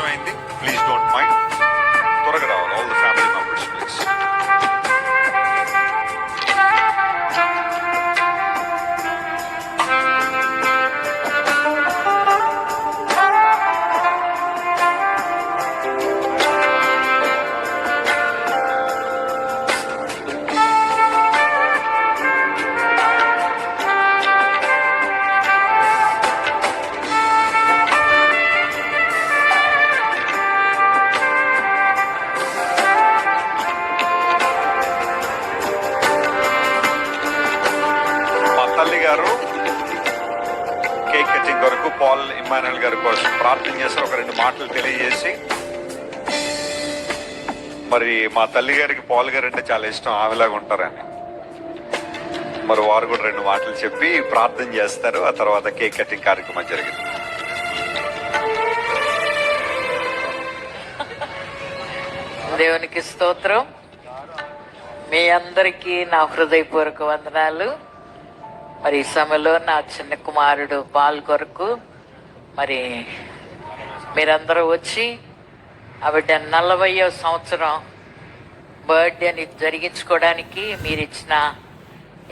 ఆలస్యమైంది please don't mind Emmanuel గారి కోసం ప్రార్థన చేసి ఒక రెండు మాటలు తెలియజేసి. మరి మా తల్లి గారికి పాల్ గారు అంటే చాలా ఇష్టం. ఆమెలాగా ఉంటారని. మరి వారు కూడా రెండు మాటలు చెప్పి ప్రార్థన చేస్తారు. ఆ తర్వాత కేక్ కటింగ్ కార్యక్రమం జరిగింది. దేవునికి స్తోత్రం. మీ అందరికీ నా హృదయపూర్వక వందనాలు. మరి ఈ సమయంలో నా చిన్న కుమారుడు పాల్ కొరకు మరి మీరందరూ వచ్చి ఆవిడ నలభయో సంవత్సరం బర్త్డేని జరిగించుకోవడానికి మీరు ఇచ్చిన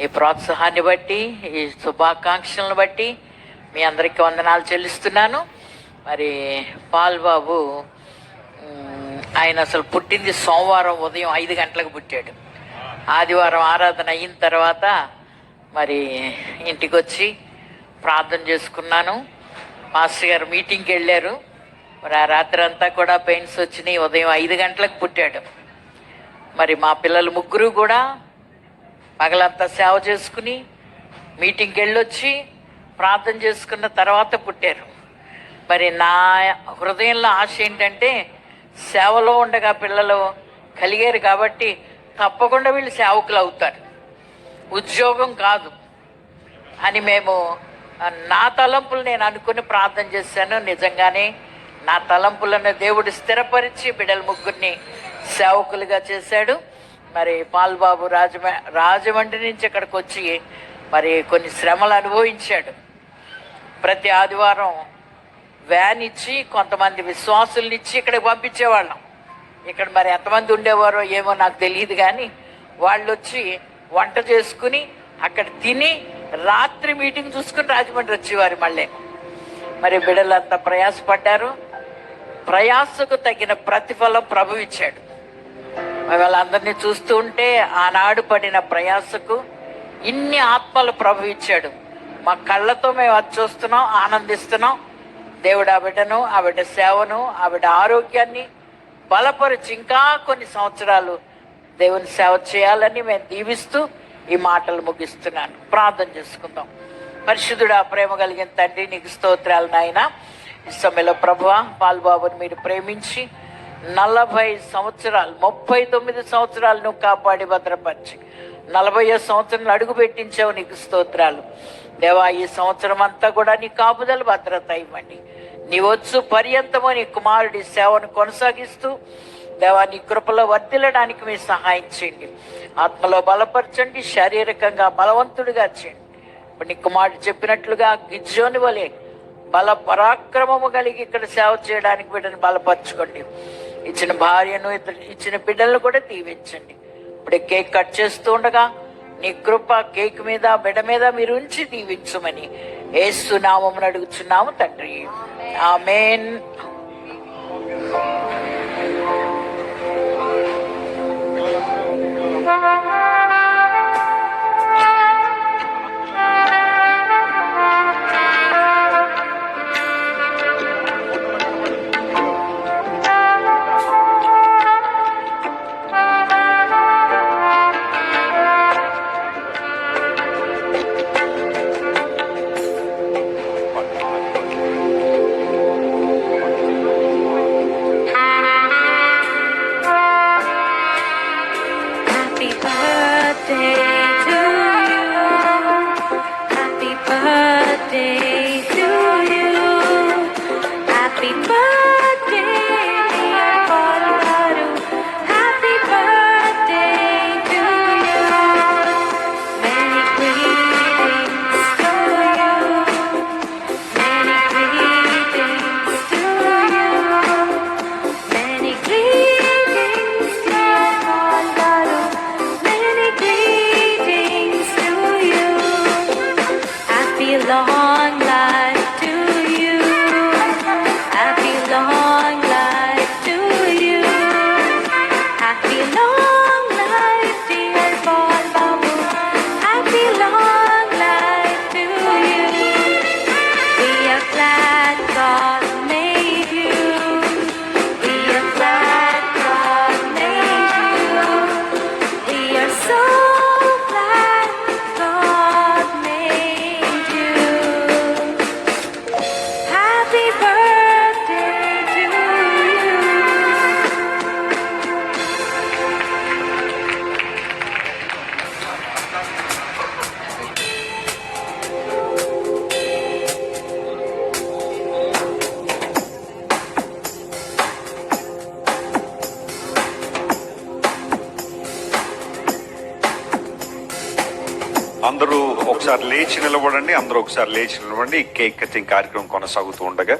ఈ ప్రోత్సాహాన్ని బట్టి ఈ శుభాకాంక్షలను బట్టి మీ అందరికీ వందనాలు చెల్లిస్తున్నాను. మరి పాల్బాబు ఆయన అసలు పుట్టింది సోమవారం ఉదయం ఐదు గంటలకు పుట్టాడు. ఆదివారం ఆరాధన అయిన తర్వాత మరి ఇంటికి వచ్చి ప్రార్థన చేసుకున్నాను. మాస్టర్ గారు మీటింగ్కి వెళ్ళారు. మరి ఆ రాత్రి అంతా కూడా పెయిన్స్ వచ్చినాయి. ఉదయం ఐదు గంటలకు పుట్టాడు. మరి మా పిల్లలు ముగ్గురు కూడా పగలంతా సేవ చేసుకుని మీటింగ్కి వెళ్ళొచ్చి ప్రార్థన చేసుకున్న తర్వాత పుట్టారు. మరి నా హృదయంలో ఆశ ఏంటంటే సేవలో ఉండగా పిల్లలు కలిగారు కాబట్టి తప్పకుండా వీళ్ళు సేవకులు అవుతారు. ఉద్యోగం కాదు అని మేము నా తలంపులు నేను అనుకుని ప్రార్థన చేశాను. నిజంగానే నా తలంపులను దేవుడు స్థిరపరిచి బిడ్డల ముగ్గురిని సేవకులుగా చేశాడు. మరి పాల్బాబు రాజమ రాజమండ్రి నుంచి ఇక్కడికి వచ్చి మరి కొన్ని శ్రమలు అనుభవించాడు. ప్రతి ఆదివారం వ్యాన్ ఇచ్చి కొంతమంది విశ్వాసుల్ని ఇచ్చి ఇక్కడికి పంపించేవాళ్ళం. ఇక్కడ మరి ఎంతమంది ఉండేవారో ఏమో నాకు తెలియదు కానీ వాళ్ళు వచ్చి వంట చేసుకుని అక్కడ తిని రాత్రి మీటింగ్ చూసుకుని రాజమండ్రి వచ్చేవారు మళ్ళీ. మరి బిడ్డలంతా ప్రయాసపడ్డారు. ప్రయాసకు తగిన ప్రతిఫలం ప్రభు ఇచ్చాడు. మరి వాళ్ళందరినీ చూస్తూ ఉంటే ఆనాడు పడిన ప్రయాసకు ఇన్ని ఆత్మలు ప్రభు ఇచ్చాడు. మా కళ్ళతో మేము అది చూస్తున్నాం ఆనందిస్తున్నాం. దేవుడు ఆ బిడ్డను ఆ బిడ్డ సేవను ఆ బిడ్డ ఆరోగ్యాన్ని బలపరిచి ఇంకా కొన్ని సంవత్సరాలు దేవుని సేవ చేయాలని మేము దీవిస్తూ ఈ మాటలు ముగిస్తున్నాను. ప్రార్థన చేసుకుందాం. పరిశుద్ధుడా ప్రేమ కలిగిన తండ్రి నీకు స్తోత్రాలు నాయన. ఈ సమయంలో ప్రభువ పాల్బాబుని మీరు ప్రేమించి నలభై సంవత్సరాలు ముప్పై తొమ్మిది సంవత్సరాలు నువ్వు కాపాడి భద్రపరిచి నలభై సంవత్సరాలు అడుగు పెట్టించావు నీకు స్తోత్రాలు. దేవా ఈ సంవత్సరం అంతా కూడా నీ కాపుదల భద్రత ఇవ్వండి. నీ వచ్చు పర్యంతమో నీ కుమారుడి సేవను కొనసాగిస్తూ దేవా నీ కృపలో వర్ధిల్లడానికి మీరు సహాయం చేయండి. ఆత్మలో బలపరచండి శారీరకంగా బలవంతుడిగా చేయండి. ఇప్పుడు నీ కుమారుడు చెప్పినట్లుగా గిజ్జోని వలె బల పరాక్రమము కలిగి ఇక్కడ సేవ చేయడానికి బిడ్డను బలపరచుకోండి. ఇచ్చిన భార్యను ఇచ్చిన బిడ్డలను కూడా దీవించండి. ఇప్పుడు కేక్ కట్ చేస్తూ ఉండగా నీ కృప కేక్ మీద బిడ్డ మీద మీరు ఉంచి దీవించమని ఏసునామం అడుగుచున్నాము తండ్రి. ఆమెన్. అందరూ ఒకసారి లేచి నిలబడండి అందరూ ఒకసారి లేచి నిలబడండి. ఈ కేక్ కటింగ్ కార్యక్రమం కొనసాగుతూ ఉండగా